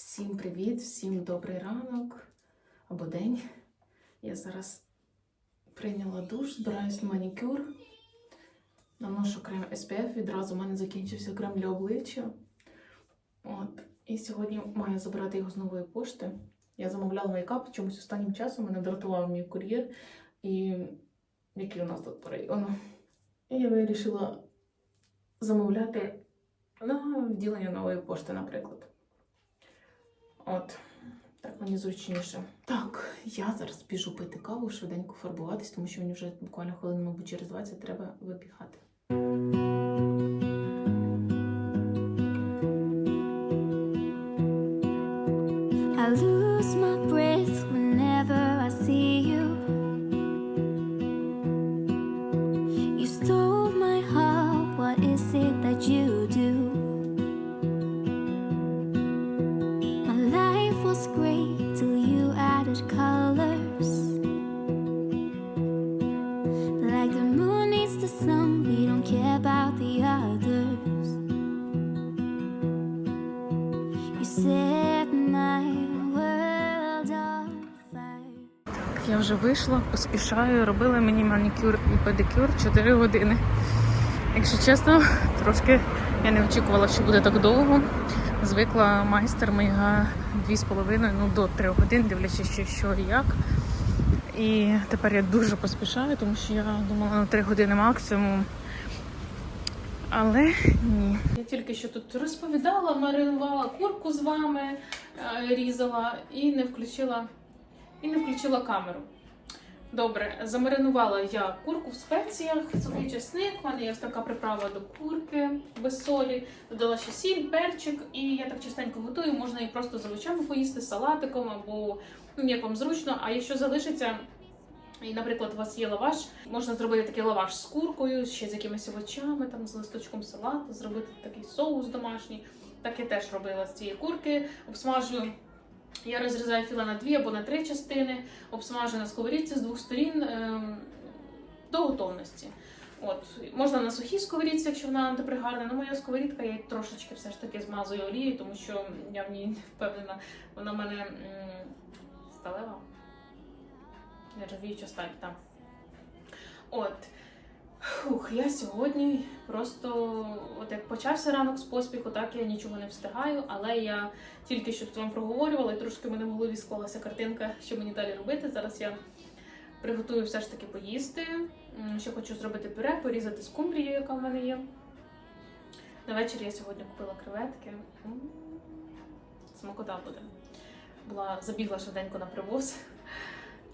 Всім привіт, всім добрий ранок або день. Я зараз прийняла душ, збираюсь на манікюр. Наношу крем SPF, відразу в мене закінчився крем для обличчя. От. І сьогодні маю забрати його з нової пошти. Я замовляла мейкап, чомусь останнім часом мене дратував мій кур'єр. І який у нас тут по району. І я вирішила замовляти на відділення нової пошти, наприклад. От, так мені зручніше. Так, я зараз біжу пити каву, швиденько фарбуватись, тому що мені вже буквально хвилин, мабуть, через 20 треба вибігати. I lose my breath вийшла, поспішаю, робила мені манікюр і педикюр 4 години. Якщо чесно, трошки я не очікувала, що буде так довго. Звикла майстер моя 2,5 ну, до 3 годин, дивлячись, що, що і як. І тепер я дуже поспішаю, тому що я думала на 3 години максимум. Але ні. Я тільки що тут розповідала, маринувала курку з вами, е, різала і не включила, і не включила камеру. Добре, замаринувала я курку в спеціях, сухий чесник, в мене є така приправа до курки без солі, додала ще сіль, перчик, і я так частенько готую, можна її просто з овочами поїсти, салатиком або ну, як вам зручно. А якщо залишиться, і, наприклад, у вас є лаваш, можна зробити такий лаваш з куркою, ще з якимись овочами, там, з листочком салату, зробити такий соус домашній. Так я теж робила з цієї курки, обсмажую. Я розрізаю філе на дві або на три частини, обсмажую на сковорідці з двох сторін ем, до готовності. От, можна на сухій сковорідці, якщо вона антипригарна. Ну, моя сковорідка, я її трошечки все ж таки змазую олією, тому що я в ній не впевнена, вона в мене сталева. Нержавіюча сталь, так. От. Фух, я сьогодні просто, от як почався ранок з поспіху, так я нічого не встигаю, але я тільки що тут вам проговорювала, і трошки в мене в голові склалася картинка, що мені далі робити. Зараз я приготую все ж таки поїсти. Ще хочу зробити пюре, порізати скумбрію, яка в мене є. На вечір я сьогодні купила креветки. Смакота буде. Була забігла швиденько на привоз.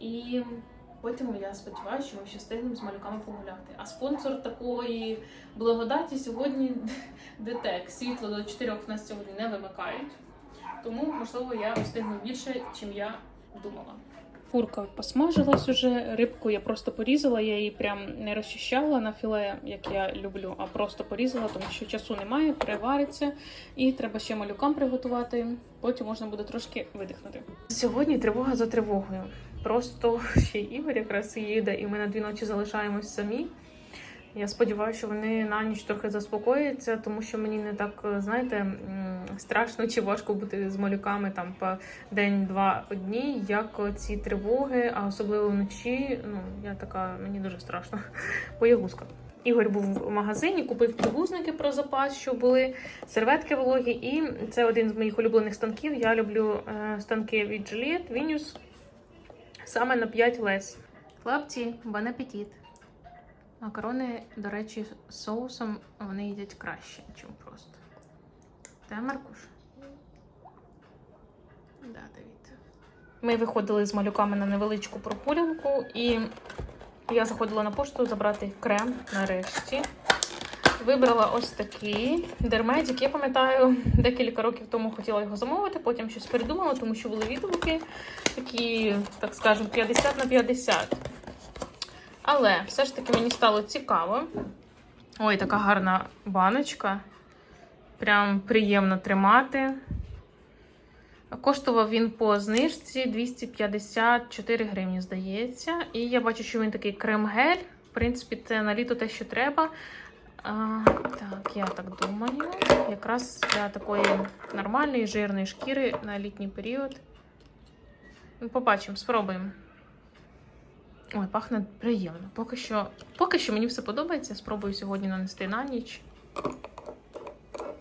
І потім я сподіваюся, що ми ще встигнемо з малюками погуляти. А спонсор такої благодаті сьогодні ДТЕК. Світло до 4 в нас сьогодні не вимикають. Тому, можливо, я встигну більше, чим я думала. Курка посмажилась уже, рибку я просто порізала, я її прям не розчищала на філе, як я люблю, а просто порізала, тому що часу немає, перевариться, і треба ще малюкам приготувати. Потім можна буде трошки видихнути. Сьогодні тривога за тривогою. Просто ще Ігор якраз їде, і ми на дві ночі залишаємось самі. Я сподіваюся, що вони на ніч трохи заспокояться, тому що мені не так, знаєте, страшно чи важко бути з малюками там по день-два одні, як ці тривоги, а особливо вночі. Ну, я така, мені дуже страшно. Боягузка. Ігор був в магазині, купив підгузники про запас, що були серветки вологі, і це один з моїх улюблених станків. Я люблю е, станки від Juliet Venus саме на 5 лес. Хлопці, бон апетит. Макарони, до речі, з соусом вони їдять краще, ніж просто. Та, Маркуш? Да, Давід. Ми виходили з малюками на невеличку прогулянку, і я заходила на пошту забрати крем нарешті. Вибрала ось такий дермедік. Я пам'ятаю, декілька років тому хотіла його замовити, потім щось передумала, тому що були відгуки такі, так скажемо, 50 на 50. Але все ж таки мені стало цікаво. Ой, така гарна баночка. Прям приємно тримати. Коштував він по знижці 254 гривні, здається. І я бачу, що він такий крем-гель. В принципі, це на літо те, що треба. А, так, я так думаю. Якраз для такої нормальної жирної шкіри на літній період. Ну, побачимо, спробуємо. Ой, пахне приємно. Поки що, поки що мені все подобається. Спробую сьогодні нанести на ніч.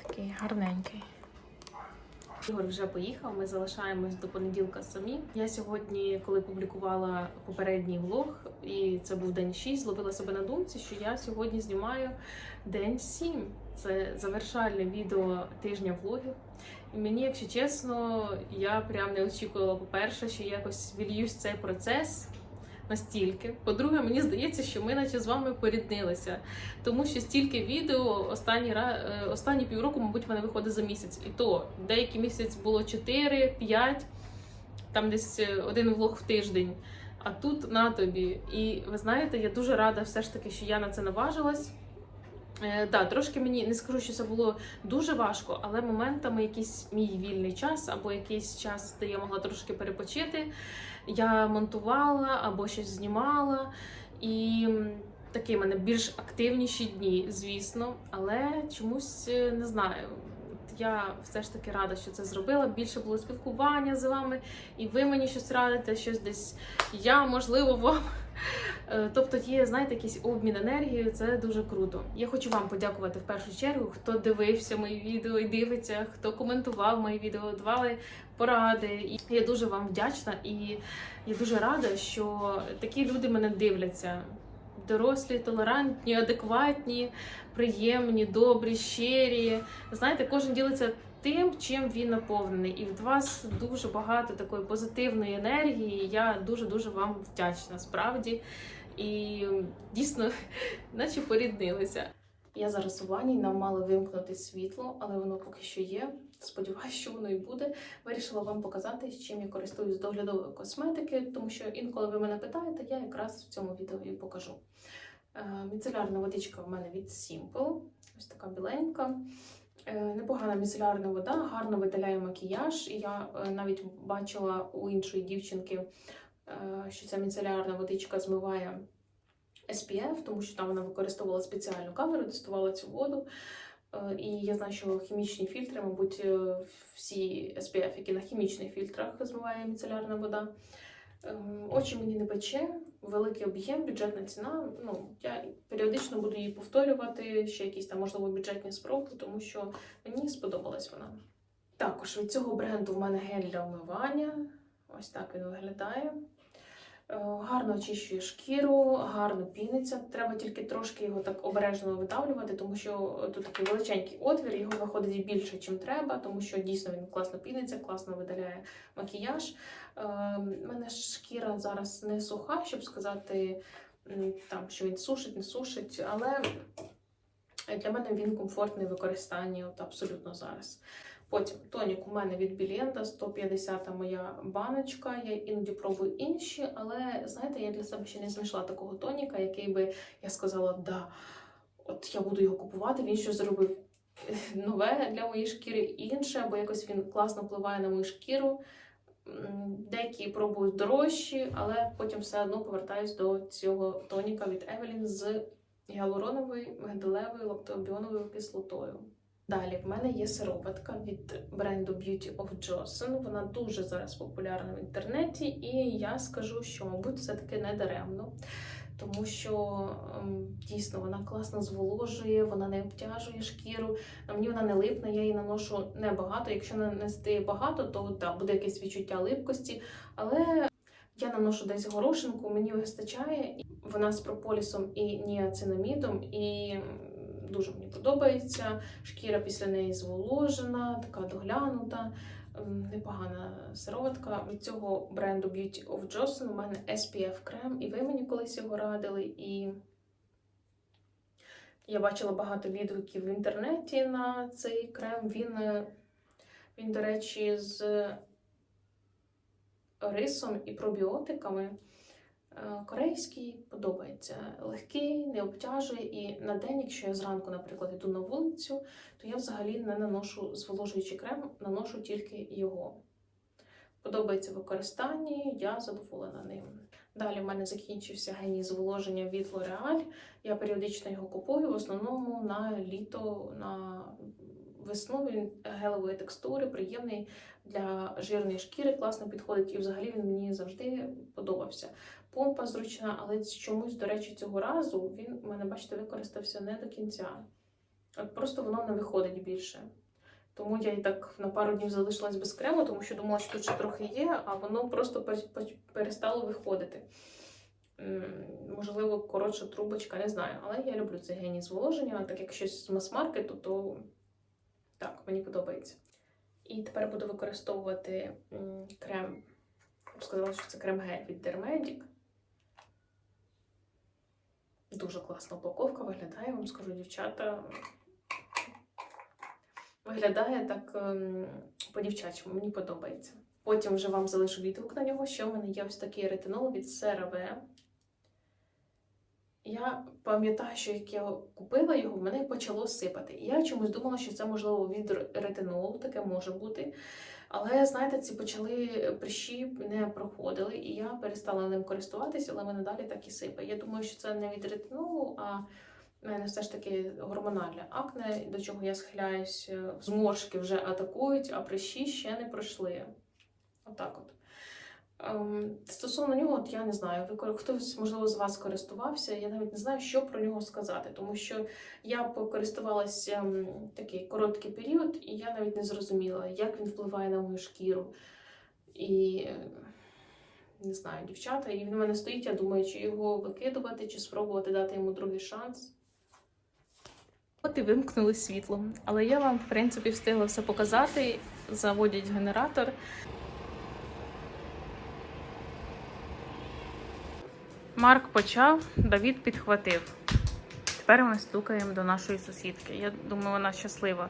Такий гарненький. Ігор вже поїхав, ми залишаємось до понеділка самі. Я сьогодні, коли публікувала попередній влог, і це був день 6, зловила себе на думці, що я сьогодні знімаю день 7. Це завершальне відео тижня влогів. І мені, якщо чесно, я прям не очікувала, по-перше, що якось вільюсь цей процес. Настільки. По-друге, мені здається, що ми наче з вами поріднилися. Тому що стільки відео останні, е, останні півроку, мабуть, в мене виходить за місяць. І то деякий місяць було 4, 5, там десь е, один влог в тиждень. А тут на тобі. І ви знаєте, я дуже рада все ж таки, що я на це наважилась. Е, да, трошки мені не скажу, що це було дуже важко, але моментами якийсь мій вільний час або якийсь час, де я могла трошки перепочити, я монтувала або щось знімала. І такі в мене більш активніші дні, звісно, але чомусь е, не знаю. Я все ж таки рада, що це зробила. Більше було спілкування з вами, і ви мені щось радите, щось десь я, можливо, вам. Е, Тобто є, знаєте, якийсь обмін енергією, це дуже круто. Я хочу вам подякувати в першу чергу, хто дивився мої відео і дивиться, хто коментував мої відео, давали поради. І я дуже вам вдячна і я дуже рада, що такі люди мене дивляться. Дорослі, толерантні, адекватні, приємні, добрі, щирі. Знаєте, кожен ділиться тим, чим він наповнений. І від вас дуже багато такої позитивної енергії. Я дуже дуже вам вдячна, справді. І дійсно, наче поріднилися. Я зараз у ванні, нам мало вимкнути світло, але воно поки що є. Сподіваюсь, що воно і буде. Вирішила вам показати, чим я користуюсь доглядової косметики, тому що інколи ви мене питаєте, я якраз в цьому відео і покажу. Е, Міцелярна водичка в мене від Simple, ось така біленька. Е, Непогана міцелярна вода, гарно видаляє макіяж. І я е, навіть бачила у іншої дівчинки, е, що ця міцелярна водичка змиває SPF, тому що там вона використовувала спеціальну камеру, тестувала цю воду. І я знаю, що хімічні фільтри, мабуть, всі SPF, які на хімічних фільтрах змиває міцелярна вода. Ем, Очі мені не пече, великий об'єм, бюджетна ціна. Ну, я періодично буду її повторювати, ще якісь там, можливо, бюджетні спроби, тому що мені сподобалась вона. Також від цього бренду в мене гель для омивання. Ось так він виглядає. Е, Гарно очищує шкіру, гарно піниться. Треба тільки трошки його так обережно видавлювати, тому що тут такий величенький отвір, його виходить більше, ніж треба, тому що дійсно він класно піниться, класно видаляє макіяж. Е, У мене шкіра зараз не суха, щоб сказати, там, що він сушить, не сушить, але для мене він комфортний в використанні от, абсолютно зараз. Потім тонік у мене від Білєнда, 150 моя баночка. Я іноді пробую інші, але знаєте, я для себе ще не знайшла такого тоніка, який би я сказала, да, от я буду його купувати. Він щось зробив е, нове для моєї шкіри, інше, або якось він класно впливає на мою шкіру. Деякі пробують дорожчі, але потім все одно повертаюсь до цього тоніка від Evelyn з гіалуроновою, мигдалевою, лактобіоновою кислотою. Далі в мене є сироватка від бренду Beauty of Johnson. Вона дуже зараз популярна в інтернеті, і я скажу, що, мабуть, все-таки не даремно. Тому що ем, дійсно вона класно зволожує, вона не обтяжує шкіру. На мені вона не липне, я її наношу небагато. Якщо нанести багато, то да, буде якесь відчуття липкості. Але я наношу десь горошинку, мені вистачає. Вона з прополісом і ніацинамідом, і дуже мені подобається. Шкіра після неї зволожена, така доглянута. Непогана сироватка. Від цього бренду Beauty of Johnson у мене SPF крем, і ви мені колись його радили. І я бачила багато відгуків в інтернеті на цей крем. Він, е, він до речі, з рисом і пробіотиками. Е, Корейський подобається легкий, не обтяжує. І на день, якщо я зранку, наприклад, йду на вулицю, то я взагалі не наношу зволожуючий крем, наношу тільки його. Подобається в використанні, я задоволена ним. Далі в мене закінчився геній зволоження від L'Oreal. Я періодично його купую, в основному на літо, на весну. Він гелевої текстури, приємний для жирної шкіри, класно підходить. І взагалі він мені завжди подобався. Помпа зручна, але чомусь, до речі, цього разу він у мене, бачите, використався не до кінця. От просто воно не виходить більше. Тому я і так на пару днів залишилась без крему, тому що думала, що тут ще трохи є, а воно просто пе- пе- перестало виходити. Можливо, коротша трубочка, не знаю. Але я люблю цей геній зволоження, так як щось з мас-маркету, то так, мені подобається. І тепер буду використовувати крем. Я б сказала, що це крем-гель від Dermedic. Дуже класна упаковка виглядає, вам скажу, дівчата. Виглядає так ем, по-дівчачому, мені подобається. Потім вже вам залишу відгук на нього. Ще в мене є ось такий ретинол від CeraVe. Я пам'ятаю, що як я купила його, в мене почало сипати. І я чомусь думала, що це можливо від ретинолу, таке може бути. Але знаєте, ці почали прищі не проходили, і я перестала ним користуватися, але мене далі так і сипає. Я думаю, що це не від ретинолу, а мене все ж таки гормональне акне, до чого я схиляюсь, е, зморшки вже атакують, а прищі ще не пройшли. Отак от. Ем, стосовно нього, от я не знаю, хтось, можливо, з вас користувався. Я навіть не знаю, що про нього сказати, тому що я покористувалася ем, такий короткий період, і я навіть не зрозуміла, як він впливає на мою шкіру. І не знаю, дівчата, і він у мене стоїть, я думаю, чи його викидувати, чи спробувати дати йому другий шанс. От і вимкнули світло. Але я вам, в принципі, встигла все показати. Заводять генератор. Марк почав, Давід підхватив. Тепер ми стукаємо до нашої сусідки. Я думаю, вона щаслива.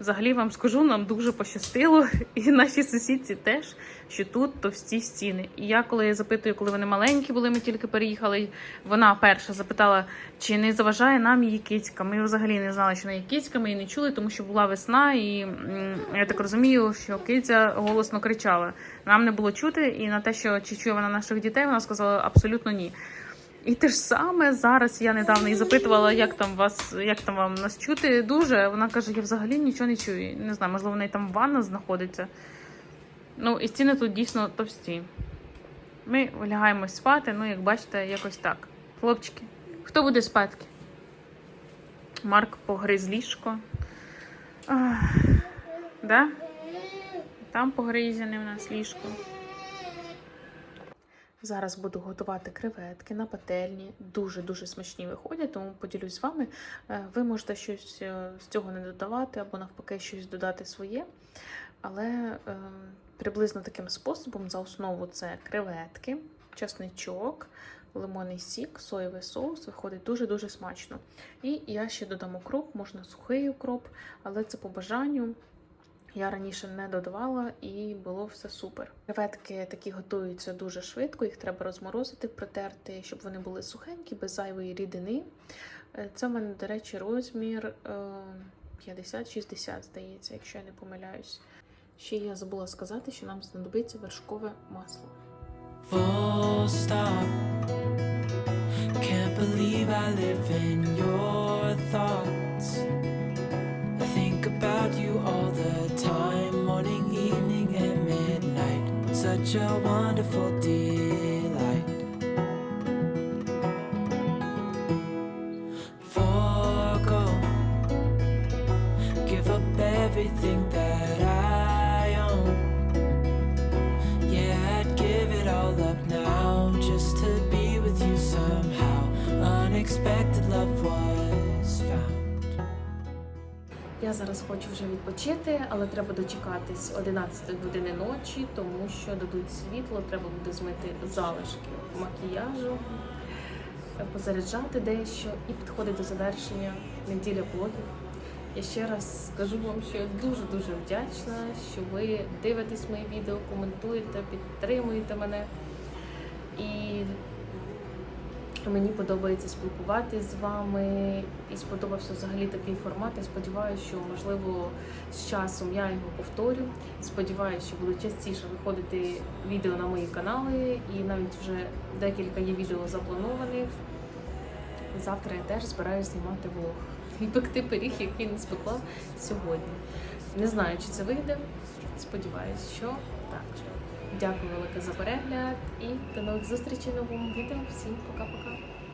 Взагалі вам скажу, нам дуже пощастило, і нашій сусідці теж, що тут товсті стіни. І я, коли запитую, коли вони маленькі були, ми тільки переїхали. Вона перша запитала, чи не заважає нам її кицька. Ми взагалі не знали, що вона є кицька, ми її не чули, тому що була весна, і я так розумію, що киця голосно кричала. Нам не було чути, і на те, що чи чує вона наших дітей, вона сказала абсолютно ні. І те ж саме зараз я недавно її запитувала, як там вас, як там вам нас чути дуже. Вона каже, я взагалі нічого не чую. Не знаю, можливо, в неї там ванна знаходиться. Ну, і стіни тут дійсно товсті. Ми лягаємо спати, ну, як бачите, якось так. Хлопчики, хто буде спадки? Марк погриз ліжко. Ах, да? Там погризяне в нас ліжко. Зараз буду готувати креветки на пательні. Дуже-дуже смачні виходять, тому поділюсь з вами. Е, Ви можете щось е, з цього не додавати або навпаки щось додати своє. Але е, приблизно таким способом за основу це креветки, чесничок, лимонний сік, соєвий соус. Виходить дуже-дуже смачно. І я ще додам укроп, можна сухий укроп, але це по бажанню. Я раніше не додавала і було все супер. Креветки такі готуються дуже швидко, їх треба розморозити, протерти, щоб вони були сухенькі, без зайвої рідини. Е, Це в мене, до речі, розмір е, 50-60, здається, якщо я не помиляюсь. Ще я забула сказати, що нам знадобиться вершкове масло. Can't believe I live in your thoughts. About you all the time, morning, evening, and midnight. Such a wonderful Я зараз хочу вже відпочити, але треба дочекатись 11 години ночі, тому що дадуть світло, треба буде змити залишки макіяжу, позаряджати дещо і підходить до завершення неділя блогів. Я ще раз скажу вам, що я дуже-дуже вдячна, що ви дивитесь мої відео, коментуєте, підтримуєте мене. І Мені подобається спілкуватися з вами і сподобався взагалі такий формат. Я сподіваюся, що можливо з часом я його повторю. Сподіваюся, що будуть частіше виходити відео на мої канали, і навіть вже декілька є відео запланованих. Завтра я теж збираюся знімати влог і пекти пиріг, який не спекла сьогодні. Не знаю, чи це вийде. Сподіваюсь, що так. Дякую велике за перегляд і до нових зустрічей в новому відео. Всім пока-пока.